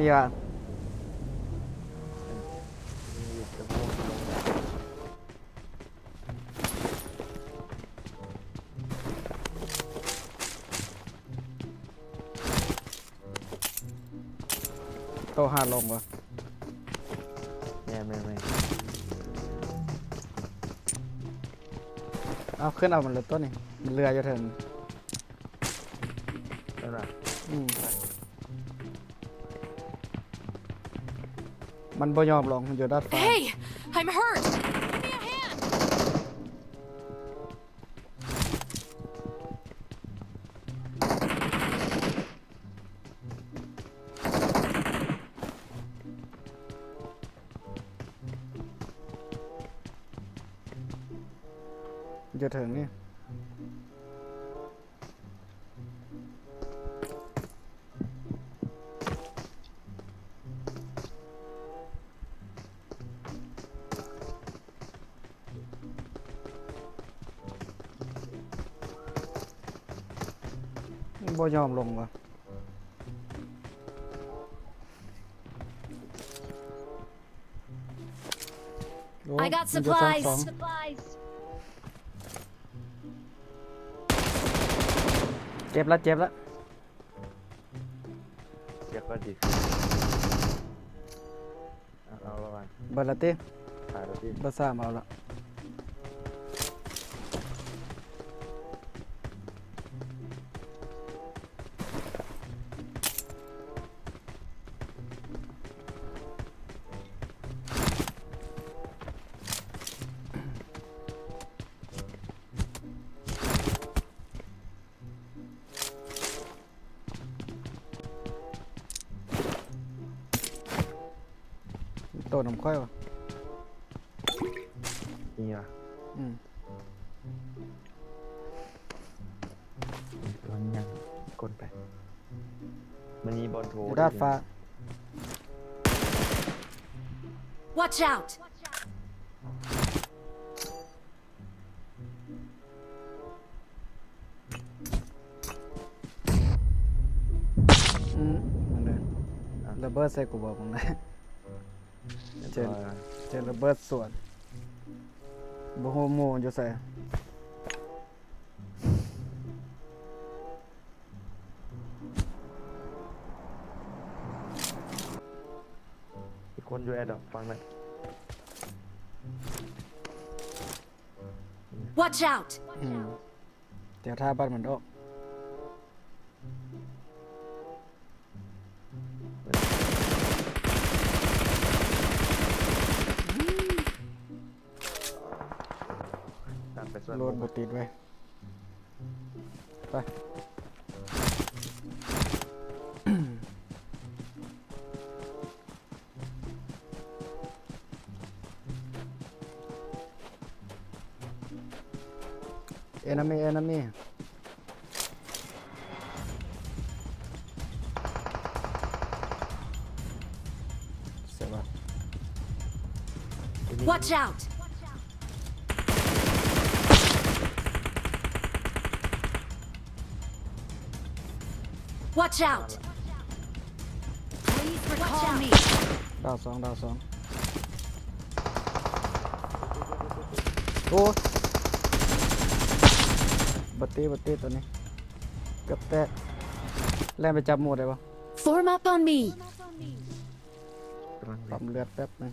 มีว่ามีกระโปรงลงโตหาลงวะแม่แม่แม่เอาขึ้นเอามันเลยตัวนี้เรืออยู่เถิน นั่นน่ะอืม มันบ่ยอมลงมันอยู่ด้านฟ้า Hey, I'm hurt. Give me a hand. อยู่เถิงนี่ บ่ยอมลงวะโอ้ I got มันอยู่ชั้น supplies. สอง Supplies. เจ็บแล้วเจ็บแล้วเดี๋ยวก็ดีเอาเอาละวันเบิดละติถ่ายแล้วพี่เบิดสามเอาละ โตน้ำค่อยวะนี่ว่ะอืมตัวนี้ยังกดไป มันมีบอลโถอยู่ด้านฟ้า Watch out. อืมมันเลยระเบิดใส่กูบอกมึงนะ เจนเออเจนระเบิดสวนบ่ฮู้หมู่อยู่ใส่อีกคนอยู่แอดดอกฟังหน่อย Watch out. อืมเดี๋ยวท่าบ้านมันออก ตามไปส่วนโลดบ่ติดไว้ไป enemy enemy เสียบ่ Watch out. Watch out. Please recall me. ดาวสองดาวสองโอ้บัตตี้บัตตี้ตัวนี้เกือบแตกแล่นไปจับหมดได้ปะ Form up on me. กำลังปั๊มเลือดแป๊บหนึง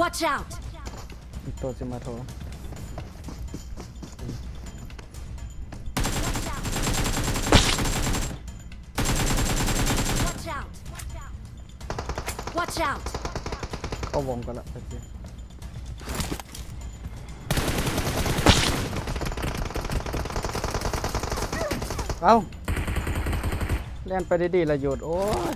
Watch out! ตัวจะมาโทร Watch out! Watch out! เข้าวงกันละโอเคเอาเล่นไปดีๆละหยุดโอ้ย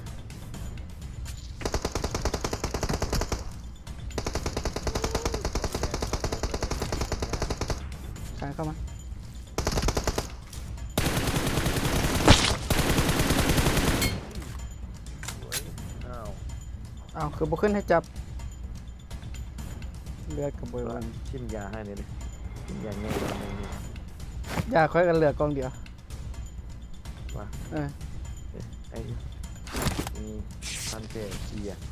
อาคือบ่ขึ้นให้จับ เลือดกับบวยวันชิมยาให้เลยดิชิมยาง่ายกว่าในนี้ยาค่อยกันเหลือกกองเดียวว่าเออเอ๊ะไอ้นี่พันเจเกียร์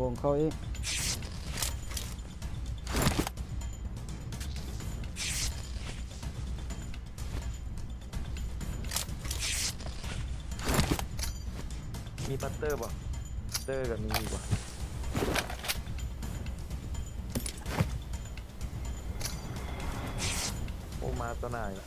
วงเขาอีก มีปัตเตอร์ป่ะปัตเตอร์กับมีป่ะโอ้มาตัวไหนล่ะ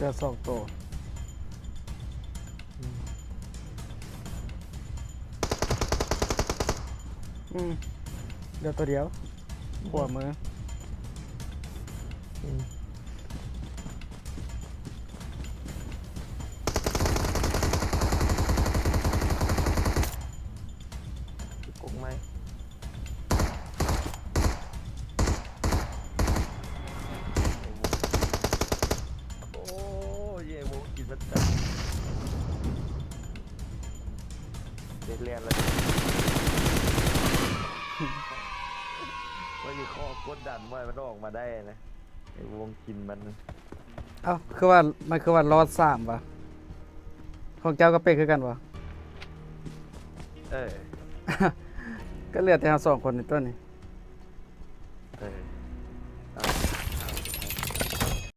เดือสองตัวอืมเดือดตัวเดียวหัวมือ อืม เด็ดเรียนเลยว่าอยู่ข้อกดดันว่ามันต้องออกมาได้นะไอ้วงกินมันเอ้าคือว่ามันคือว่ารอดสามวะของเจ้าก็เป็นคือกันวะ เออ ก็เหลือแต่เราสองคนในตัวนี้ เออเอา